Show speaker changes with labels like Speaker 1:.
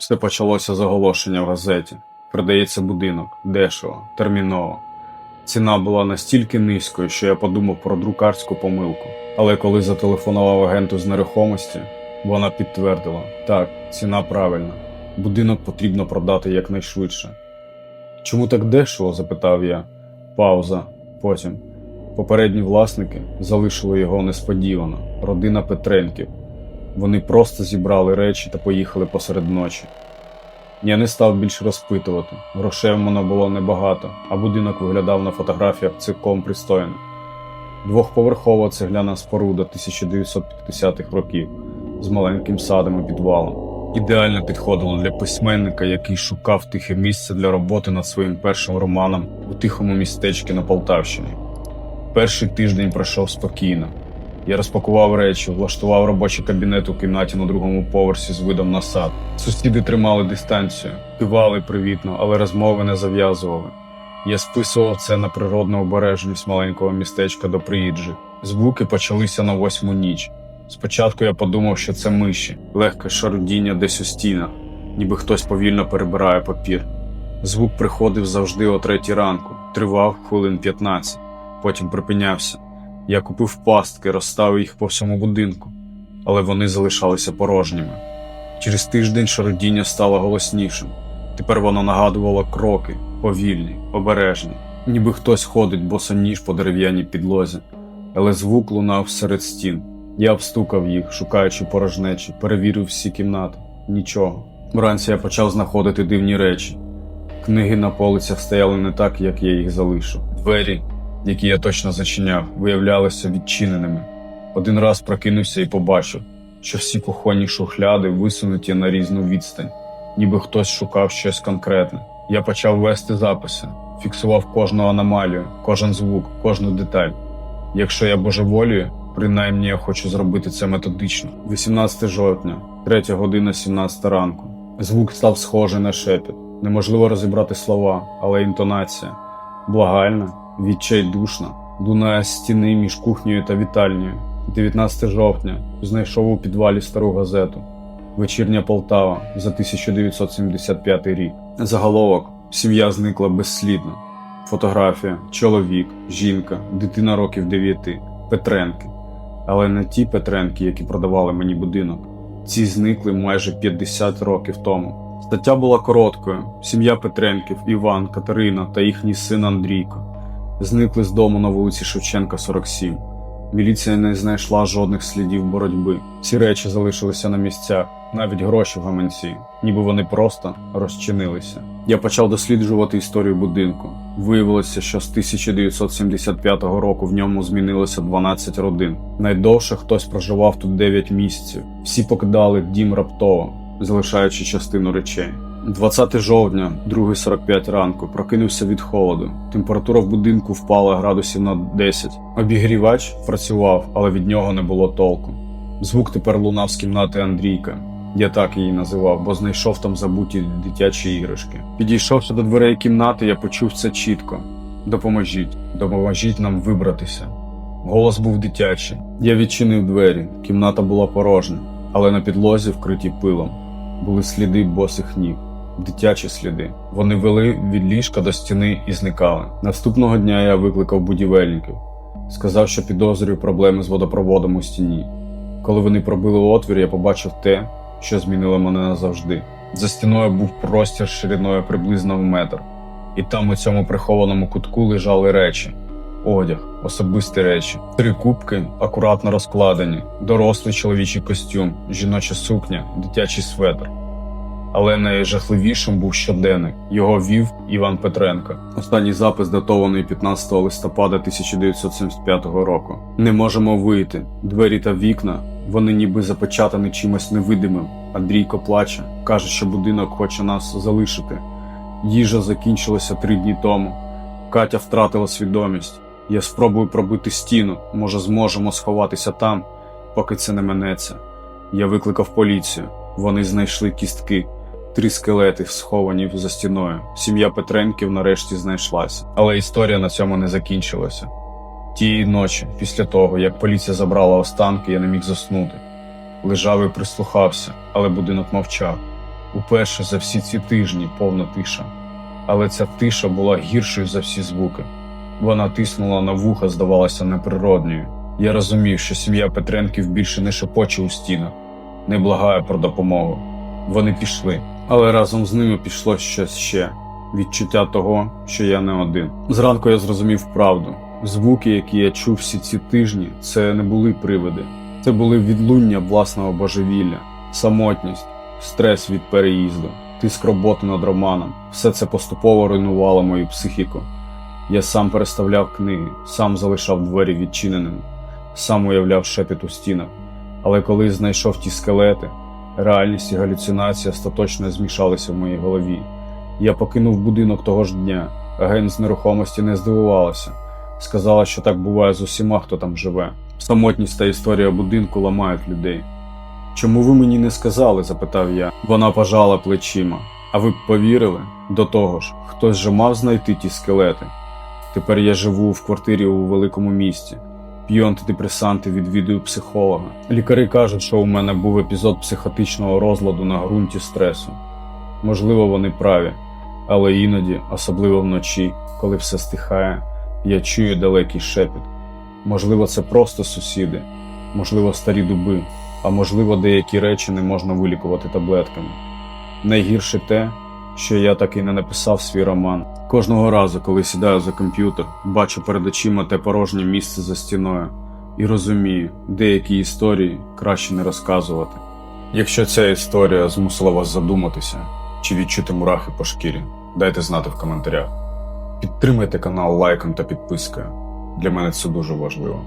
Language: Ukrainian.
Speaker 1: Все почалося з оголошення в газеті. Продається будинок, дешево, терміново. Ціна була настільки низькою, що я подумав про друкарську помилку. Але коли зателефонував агенту з нерухомості, вона підтвердила: так, ціна правильна. Будинок потрібно продати якнайшвидше. Чому так дешево? запитав я. Пауза. Потім. Попередні власники залишили його несподівано. Родина Петренків. Вони просто зібрали речі та поїхали посеред ночі. Я не став більше розпитувати. Грошей в мене було небагато, а будинок виглядав на фотографіях цілком пристойно. Двохповерхова цегляна споруда 1950-х років з маленьким садом і підвалом. Ідеально підходило для письменника, який шукав тихе місце для роботи над своїм першим романом у тихому містечку на Полтавщині. Перший тиждень пройшов спокійно. Я розпакував речі, влаштував робочий кабінет у кімнаті на другому поверсі з видом на сад. Сусіди тримали дистанцію, кивали привітно, але розмови не зав'язували. Я списував це на природну обережність маленького містечка до приїжджих. Звуки почалися на восьму ніч. Спочатку я подумав, що це миші, легке шарудіння десь у стінах, ніби хтось повільно перебирає папір. Звук приходив завжди о третій ранку, тривав хвилин 15, потім припинявся. Я купив пастки, розставив їх по всьому будинку, але вони залишалися порожніми. Через тиждень шародіння стало голоснішим. Тепер воно нагадувало кроки, повільні, обережні, ніби хтось ходить босоніж по дерев'яній підлозі, але звук лунав серед стін. Я обстукав їх, шукаючи порожнечі, перевірив всі кімнати. Нічого. Вранці я почав знаходити дивні речі. Книги на полицях стояли не так, як я їх залишив. Двері, які я точно зачиняв, виявлялися відчиненими. Один раз прокинувся і побачив, що всі кухонні шухляди висунуті на різну відстань, ніби хтось шукав щось конкретне. Я почав вести записи, фіксував кожну аномалію, кожен звук, кожну деталь. Якщо я божеволію, принаймні я хочу зробити це методично. 18 жовтня, 3 година 17 ранку. Звук став схожий на шепіт. Неможливо розібрати слова, але інтонація благальна, відчайдушна, лунає з стіни між кухнею та вітальнею. 19 жовтня знайшов у підвалі стару газету. Вечірня Полтава за 1975 рік. Заголовок Сім'я зникла безслідно. Фотографія, чоловік, жінка, дитина років 9, Петренки. Але не ті Петренки, які продавали мені будинок. Ці зникли майже 50 років тому. Стаття була короткою. Сім'я Петренків, Іван, Катерина та їхній син Андрійко зникли з дому на вулиці Шевченка, 47. Міліція не знайшла жодних слідів боротьби. Всі речі залишилися на місцях, навіть гроші в гаманці, ніби вони просто розчинилися. Я почав досліджувати історію будинку. Виявилося, що з 1975 року в ньому змінилося 12 родин. Найдовше хтось проживав тут 9 місяців. Всі покидали дім раптово, залишаючи частину речей. 20 жовтня, 2.45 ранку, прокинувся від холоду. Температура в будинку впала градусів на 10. Обігрівач працював, але від нього не було толку. Звук тепер лунав з кімнати Андрійка. Я так її називав, бо знайшов там забуті дитячі іграшки. Підійшовши до дверей кімнати, я почув це чітко. Допоможіть, допоможіть нам вибратися. Голос був дитячий. Я відчинив двері. Кімната була порожня, але на підлозі, вкриті пилом, були сліди босих ніг. Дитячі сліди. Вони вели від ліжка до стіни і зникали. Наступного дня я викликав будівельників. Сказав, що підозрюю проблеми з водопроводом у стіні. Коли вони пробили отвір, я побачив те, що змінило мене назавжди. За стіною був простір шириною приблизно в метр, і там у цьому прихованому кутку лежали речі: одяг, особисті речі, три кубки акуратно розкладені, дорослий чоловічий костюм, жіноча сукня, дитячий светр. Але найжахливішим був щоденник. Його вів Іван Петренко. Останній запис датований 15 листопада 1975 року. Не можемо вийти. Двері та вікна. Вони ніби запечатані чимось невидимим. Андрійко плаче, каже, що будинок хоче нас залишити. Їжа закінчилася три дні тому. Катя втратила свідомість. Я спробую пробити стіну. Може, зможемо сховатися там, поки це не минеться. Я викликав поліцію. Вони знайшли кістки. Три скелети сховані за стіною. Сім'я Петренків нарешті знайшлася. Але історія на цьому не закінчилася. Тієї ночі, після того, як поліція забрала останки, я не міг заснути. Лежав і прислухався, але будинок мовчав. Уперше за всі ці тижні повна тиша. Але ця тиша була гіршою за всі звуки. Вона тиснула на вуха, здавалася неприродньою. Я розумів, що сім'я Петренків більше не шепоче у стінах, не благає про допомогу. Вони пішли, але разом з ними пішло щось ще відчуття того, що я не один. Зранку я зрозумів правду. Звуки, які я чув всі ці тижні, це не були привиди, це були відлуння власного божевілля, самотність, стрес від переїзду, тиск роботи над романом. Все це поступово руйнувало мою психіку. Я сам переставляв книги, сам залишав двері відчиненими, сам уявляв шепіт у стінах. Але коли знайшов ті скелети, реальність і галюцинація остаточно змішалися в моїй голові. Я покинув будинок того ж дня. Агент з нерухомості не здивувалася. Сказала, що так буває з усіма, хто там живе. Самотність та історія будинку ламають людей. Чому ви мені не сказали? запитав я. Вона пожала плечима. А ви б повірили? До того ж, хтось же мав знайти ті скелети. Тепер я живу в квартирі у великому місті. П'ю антидепресанти, відвідую психолога. Лікарі кажуть, що у мене був епізод психотичного розладу на ґрунті стресу. Можливо, вони праві, але іноді, особливо вночі, коли все стихає, я чую далекий шепіт. Можливо, це просто сусіди, можливо, старі дуби, а можливо, деякі речі не можна вилікувати таблетками. Найгірше те, що я так і не написав свій роман. Кожного разу, коли сідаю за комп'ютер, бачу перед очима те порожнє місце за стіною і розумію, деякі історії краще не розказувати. Якщо ця історія змусила вас задуматися чи відчути мурахи по шкірі, дайте знати в коментарях. Підтримайте канал лайком та підпискою. Для мене це дуже важливо.